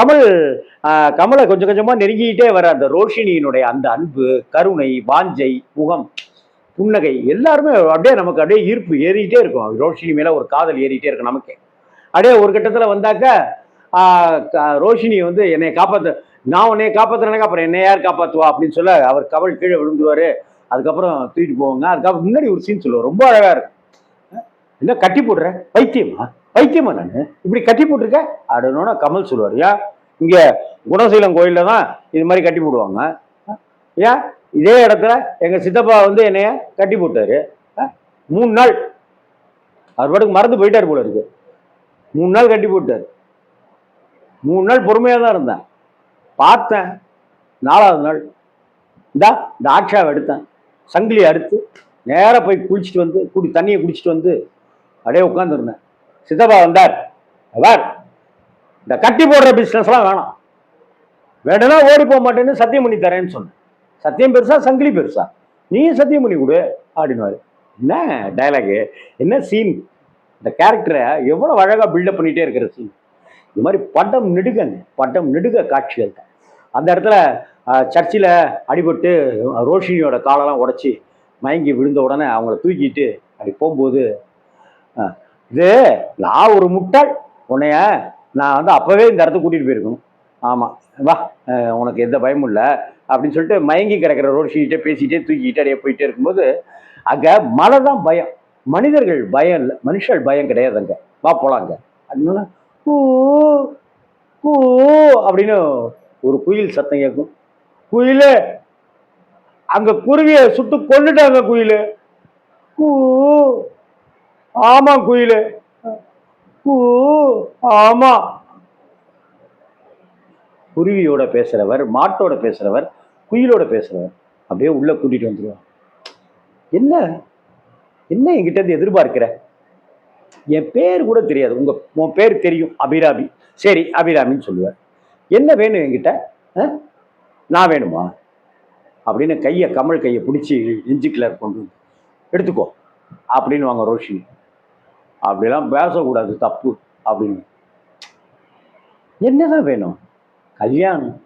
கமல் கமலை கொஞ்சம் கொஞ்சமாக நெருங்கிக்கிட்டே வர அந்த ரோஷினியினுடைய அந்த அன்பு கருணை வாஞ்சை முகம் புன்னகை எல்லாருமே அப்படியே நமக்கு அப்படியே ஈர்ப்பு ஏறிக்கிட்டே இருக்கும். ரோஷினி மேலே ஒரு காதல் ஏறிக்கிட்டே இருக்கும் நமக்கு. அப்படியே ஒரு கட்டத்தில் வந்தாக்க ரோஷினி வந்து என்னை காப்பாற்ற நான் உன்னைய காப்பாத்துறேனே அப்புறம் என்னை யார் காப்பாற்றுவா அப்படின்னு சொல்ல அவர் கமல் கீழே விழுந்துருவார். அதுக்கப்புறம் தூக்கிட்டு போவாங்க. அதுக்கப்புறம் முன்னாடி ஒரு சீன் சொல்லுவார். ரொம்ப அழகாக இருக்கும். என்ன கட்டி போடுற? பைத்தியமா? பைத்தியமா நான்? இப்படி கட்டி போட்டிருக்க? அப்படின்னா கமல் சொல்லுவார் ஏன் இங்க குணசீலம் கோயில்ல தான் இது மாதிரி கட்டி போடுவாங்க. ஏன்? இதே இடத்துல எங்க சித்தப்பா வந்து என்னைய கட்டி போட்டாரு. மூணு நாள். அவர் பாட்டுக்கு மறந்து போயிட்டார் போல இருக்கு. மூணு நாள் கட்டி போட்டார். மூணு நாள் பொறுமையாக தான் இருந்தேன். பார்த்தேன். நாலாவது நாள். இந்தா இந்த ஆட்சாவை எடுத்தேன். சங்கிலியை அறுத்து நேராக போய் குளிச்சுட்டு வந்து குடி தண்ணியை குடிச்சிட்டு வந்து அப்படியே உட்காந்துருந்தேன் சித்தப்பா வந்தார். அவர் இந்த கட்டி போடுற பிஸ்னஸ்லாம் வேணாம். வேணும்னா ஓடி போக மாட்டேன்னு சத்தியம் பண்ணி தரேன்னு சொன்னேன். சத்தியம் பெருசா சங்கிலி பெருசா. நீயும் சத்தியம் பண்ணி கொடு அப்படின்னுவாரு. என்ன டைலாகு என்ன சீன் இந்த கேரக்டரை எவ்வளோ அழகாக பில்டப் பண்ணிகிட்டே இருக்கிற சீன் இது மாதிரி படம் நெடுகங்க படம் நெடுக காட்சிகள். தான் அந்த இடத்துல சர்ச்சில் அடிபட்டு ரோஷினியோட காலெல்லாம் உடச்சி மயங்கி விழுந்த உடனே அவங்கள தூக்கிட்டு அப்படி போகும்போது இது நான் ஒரு முட்டாள் உன்னைய நான் வந்து அப்போவே இந்த இடத்துக்கு கூட்டிகிட்டு போயிருக்கணும். ஆமாம் வா உனக்கு எந்த பயமும் இல்லை அப்படின்னு சொல்லிட்டு மயங்கி கிடக்கிற ரோடு ரோஷினிகிட்டே பேசிக்கிட்டே தூக்கிக்கிட்டே அப்படியே போயிட்டே இருக்கும்போது அங்கே மழை தான் பயம். மனிதர்கள் பயம் இல்லை மனுஷர்கள் பயம் கிடையாது அங்கே. வா போலாம் அங்கே. அப்படின்னா ஊ அப்படின்னு ஒரு குயில் சத்தம் கேட்கும். குயிலு அங்கே குருவியை சுட்டு கொண்டுட்டாங்க குயில். கூ ஆமாம் குயில். கூ ஆமா. குருவியோட பேசுறவர் மாட்டோட பேசுறவர் குயிலோட பேசுறவர் அப்படியே உள்ள கூட்டிட்டு வந்துருவார் என்ன? என்ன என்கிட்ட இருந்து எதிர்பார்க்கிற? என் பேர் கூட தெரியாது. உங்க உன் பேர் தெரியும் அபிராமி. சரி அபிராமின்னு சொல்லுவார் என்ன வேணும் என்கிட்ட? நான் வேணுமா? அப்படின்னு கையை கமல் கையை பிடிச்சி நெஞ்சுக்குள்ள கொண்டு வந்து எடுத்துக்கோ அப்படின்னு வாங்க ரோஷினி. அப்படிலாம் பேசக்கூடாது தப்பு. அப்படின்னு. என்னதான் வேணும்? கல்யாணம்.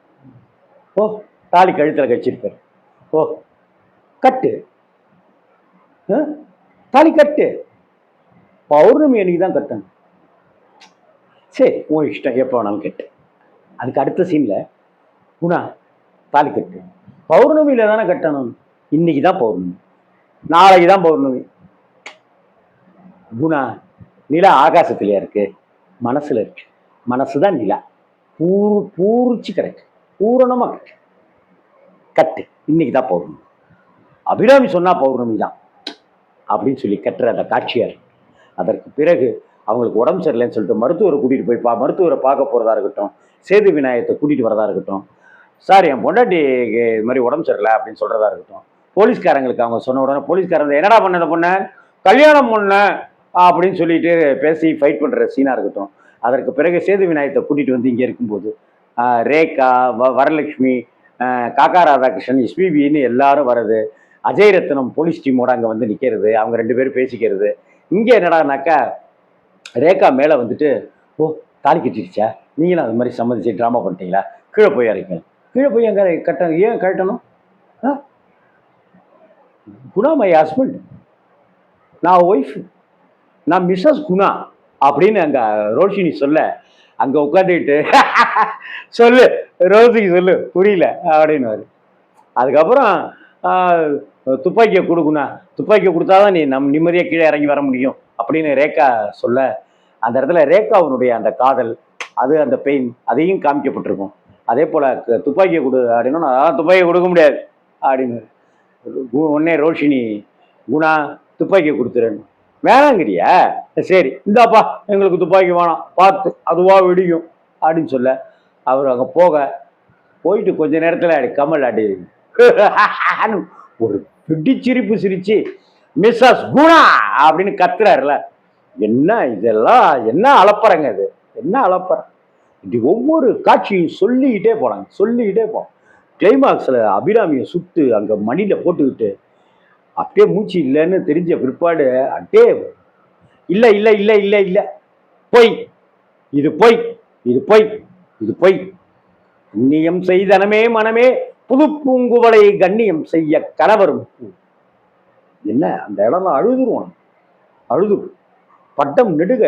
ஓ தாலி கழுத்தில் கழிச்சிருப்பார் ஓ கட்டு. தாலி கட்டு. பௌர்ணமி அன்னைக்கு தான் கட்டணும். சரி உன் இஷ்டம் எப்போ வேணாலும் கட்டு. அதுக்கு அடுத்த சீனில் குணா தாலி கட்டு. பௌர்ணமியில் தானே கட்டணும். இன்னைக்கு தான் பௌர்ணமி. நாளைக்கு தான் பௌர்ணமி. குணா நிலா ஆகாசத்துலயா இருக்கு? மனசில் இருக்கு. மனசு தான் நிலா. பூர் பூரிச்சு கிடக்கு. பூரணமாக கிடக்கு. கட்டு. இன்னைக்கு தான் பௌர்ணமி. அபிராமி சொன்னால் பௌர்ணமி தான். அப்படின்னு சொல்லி கட்டுற அந்த காட்சியார். அதற்கு பிறகு அவங்களுக்கு உடம்பு சரியில்லைன்னு சொல்லிட்டு மருத்துவரை கூட்டிகிட்டு போய் பா மருத்துவரை பார்க்க போகிறதா இருக்கட்டும் சேது விநாயகத்தை கூட்டிகிட்டு வரதா இருக்கட்டும் சார் என் பொண்டாட்டி இது மாதிரி உடம்பு சரியில்லை அப்படின்னு சொல்கிறதா இருக்கட்டும் போலீஸ்காரங்களுக்கு அவங்க சொன்ன உடனே போலீஸ்காரங்க என்னடா பண்ண பொண்ணு? கல்யாணம் பண்ண அப்படின்னு சொல்லிட்டு பேசி ஃபைட் பண்ணுற சீனாக இருக்கட்டும். அதற்கு பிறகு சேது விநாயகத்தை கூட்டிகிட்டு வந்து இங்கே இருக்கும்போது ரேகா வ வரலட்சுமி காக்கா ராதாகிருஷ்ணன் எஸ்பிபின்னு எல்லாரும் வர்றது அஜய் ரத்னம் போலீஸ் டீமோட அங்கே வந்து நிற்கிறது அவங்க ரெண்டு பேரும் பேசிக்கிறது. இங்கே என்னடானாக்கா ரேகா மேலே வந்துட்டு ஓ தாலி கட்டிடுச்சா? நீங்களும் அது மாதிரி சம்மதிச்சு ட்ராமா பண்ணிட்டீங்களா? கீழே போய் இறக்கணும் கீழே போய் அங்கே கட்ட ஏன் கட்டணும் ஆ? குணா மை ஹஸ்பண்ட் நான் ஒய்ஃப் நான் மிஸ்ஸஸ் குணா அப்படின்னு அங்கே ரோஷினி சொல்ல அங்கே உட்காந்துக்கிட்டு சொல்லு ரோசிக்கு சொல்லு புரியல அப்படின்னு அதுக்கப்புறம் துப்பாக்கியை கொடுக்குண்ணா துப்பாக்கியை கொடுத்தாதான் நீ நம் நிம்மதியாக கீழே இறங்கி வர முடியும் அப்படின்னு ரேகா சொல்ல அந்த இடத்துல ரேகாவுனுடைய அந்த காதல் அது அந்த பெயின் அதையும் காமிக்கப்பட்டிருக்கும். அதே போல் துப்பாக்கியை கொடு அப்படின்னா நான் துப்பாக்கியை கொடுக்க முடியாது அப்படின்னு கு- உடனே ரோஷினி குணா துப்பாக்கியை கொடுத்துறேன்னு. வேணாங்கிறியா? சரி இந்தாப்பா எங்களுக்கு துப்பாக்கி வேணாம் பார்த்து அதுவா விடியும் அப்படின்னு சொல்ல அவர் அங்கே போக போயிட்டு கொஞ்ச நேரத்தில் அடி கமல் அடி ஒரு பிடிச்சிரிப்பு சிரிச்சு மிஸ்ஸஸ் குணா! அப்படின்னு கத்துறாருல. என்ன இதெல்லாம் என்ன அலப்பறங்க இது? என்ன அலப்பறம் இப்படி ஒவ்வொரு காட்சியும் சொல்லிக்கிட்டே போனாங்க சொல்லிக்கிட்டே போனோம் கிளைமாக்ஸில் அபிராமியை சுட்டு அங்கே மணியில் போட்டுக்கிட்டு அப்படியே மூச்சு இல்லைன்னு தெரிஞ்ச பிற்பாடு அப்படியே இல்லை இல்லை இல்லை இல்லை இல்லை. பொய். இது பொய். இது பொய். இது பொய். புண்ணியம் செய்தனமே மனமே புது பூங்குவலை கண்ணியம் செய்ய கணவரும் என்ன? அந்த இடம்லாம் அழுதுருவான். அழுது. பட்டம் நெடுக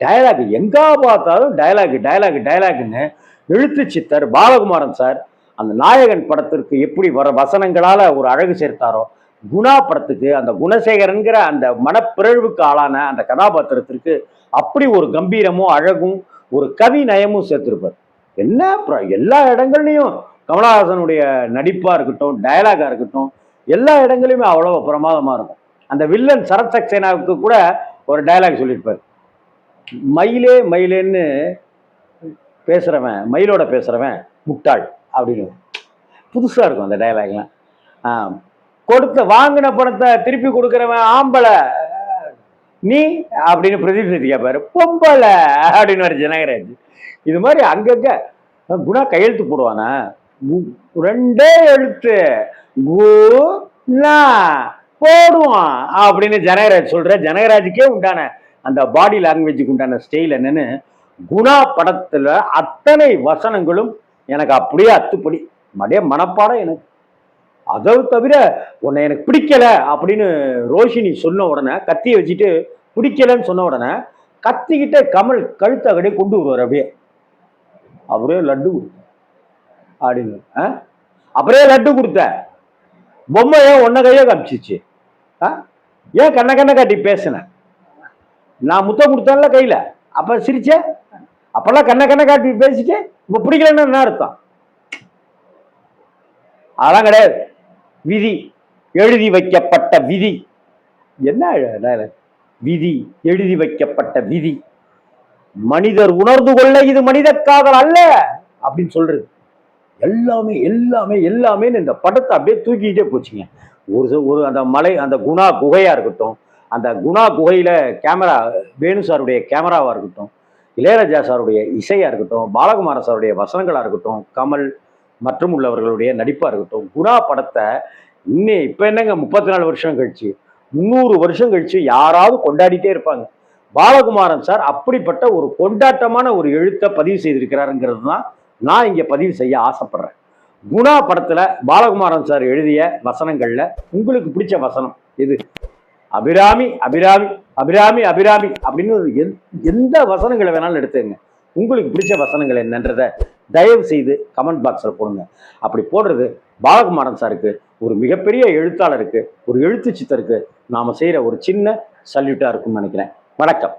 டயலாக் எங்கே பார்த்தாலும் டயலாக் டயலாக் டயலாக்னு எழுத்து சித்தர் பாலகுமாரன் சார் அந்த நாயகன் படத்திற்கு எப்படி வர வசனங்களால் ஒரு அழகு சேர்த்தாரோ குணா படத்துக்கு அந்த குணசேகரன்கிற அந்த மனப்பிறழ்வுக்கு ஆளான அந்த கதாபாத்திரத்திற்கு அப்படி ஒரு கம்பீரமும் அழகும் ஒரு கவி நயமும் சேர்த்திருப்பார். என்ன எல்லா இடங்கள்லையும் கமலஹாசனுடைய நடிப்பாக இருக்கட்டும் டயலாகா இருக்கட்டும் எல்லா இடங்களையுமே அவ்வளோ பிரமாதமாக இருக்கும். அந்த வில்லன் சரத் சக்சேனாவுக்கு கூட ஒரு டயலாக் சொல்லியிருப்பார். மயிலே மயிலேன்னு பேசுகிறவன் மயிலோட பேசுகிறவன் முட்டாள் அப்படின்னு. புதுசாக இருக்கும் அந்த டயலாக்லாம் கொடுத்த வாங்கின பணத்தை திருப்பி கொடுக்குறவன் ஆம்பளை. நீ அப்படின்னு பிரதீப் சேத்தி கேட்பாரு பொம்பளை அப்படின்னு ஒரு ஜனகராஜ். இது மாதிரி அங்கங்க குணா கையெழுத்து போடுவானா? ரெண்டே எழுத்து. கு போடுவான் அப்படின்னு ஜனகராஜ் சொல்ற. ஜனகராஜுக்கே உண்டான அந்த பாடி லாங்குவேஜுக்கு உண்டான ஸ்டைல் என்னன்னு குணா படத்துல அத்தனை வசனங்களும் எனக்கு அப்படியே அத்துப்படி அப்படியே மனப்பாடம் எனக்கு. அதை தவிர உன்னை எனக்கு பிடிக்கல அப்படின்னு ரோஷினி சொன்ன உடனே கத்தியை வச்சுட்டு பிடிக்கலன்னு சொன்ன உடனே கத்திக்கிட்டே கமல் கழுத்தை அப்படியே கொண்டு வருவார் அப்படியே. அவரே லட்டு அப்படின்னு ஆ? அப்படியே லட்டு கொடுத்த பொம்மை ஏன் ஒன்ன கையோ காமிச்சிச்சு? ஆ? ஏன் கண்ண கண்ண காட்டி பேசினேன் நான் முத்தம் கொடுத்தேன்ல கையில். அப்போ சிரிச்ச? அப்பெல்லாம் கண்ண கண்ண காட்டி பேசிட்டு இப்போ பிடிக்கலன்னு என்ன அர்த்தம்? அதெல்லாம் கிடையாது. விதி எழுதி வைக்கப்பட்ட விதி. என்ன விதி எழுதி வைக்கப்பட்ட விதி. மனிதர் உணர்ந்து கொள்ள இது மனித காதல் அல்ல அப்படின்னு சொல்றது. எல்லாமே எல்லாமே எல்லாமே இந்த படத்தை அப்படியே தூக்கிக்கிட்டே போச்சுங்க. ஒரு ஒரு அந்த மலை அந்த குணா குகையா இருக்கட்டும் அந்த குணா குகையில கேமரா வேணு சாருடைய கேமராவா இருக்கட்டும் இளையராஜா சாருடைய இசையா இருக்கட்டும் பாலகுமார சாருடைய வசனங்களா இருக்கட்டும் கமல் மற்றும் உள்ளவர்களுடைய நடிப்பாக இருக்கட்டும். குணா படத்தை இன்னும் இப்போ என்னங்க முப்பத்தி நாலு வருஷம் கழிச்சு முந்நூறு வருஷம் கழிச்சு யாராவது கொண்டாடிட்டே இருப்பாங்க. பாலகுமாரன் சார் அப்படிப்பட்ட ஒரு கொண்டாட்டமான ஒரு எழுத்தை பதிவு செய்திருக்கிறாருங்கிறது தான் நான் இங்கே பதிவு செய்ய ஆசைப்படுறேன். குணா படத்தில் பாலகுமாரன் சார் எழுதிய வசனங்களில் உங்களுக்கு பிடிச்ச வசனம் எது? அபிராமி அபிராமி அபிராமி அபிராமி அப்படின்னு எந்- எந்த வசனங்களை வேணாலும் எடுத்துங்க உங்களுக்கு பிடிச்ச வசனங்கள் என்னன்றதை தயவு செய்து கமெண்ட் பாக்ஸில் போடுங்க. அப்படி போடுறது பாலகுமாரன் சாருக்கு ஒரு மிகப்பெரிய எழுத்தாளருக்கு ஒரு எழுத்து சித்தருக்கு நாம் செய்கிற ஒரு சின்ன சல்யூட்டாக இருக்கும்னு நினைக்கிறேன். வணக்கம்.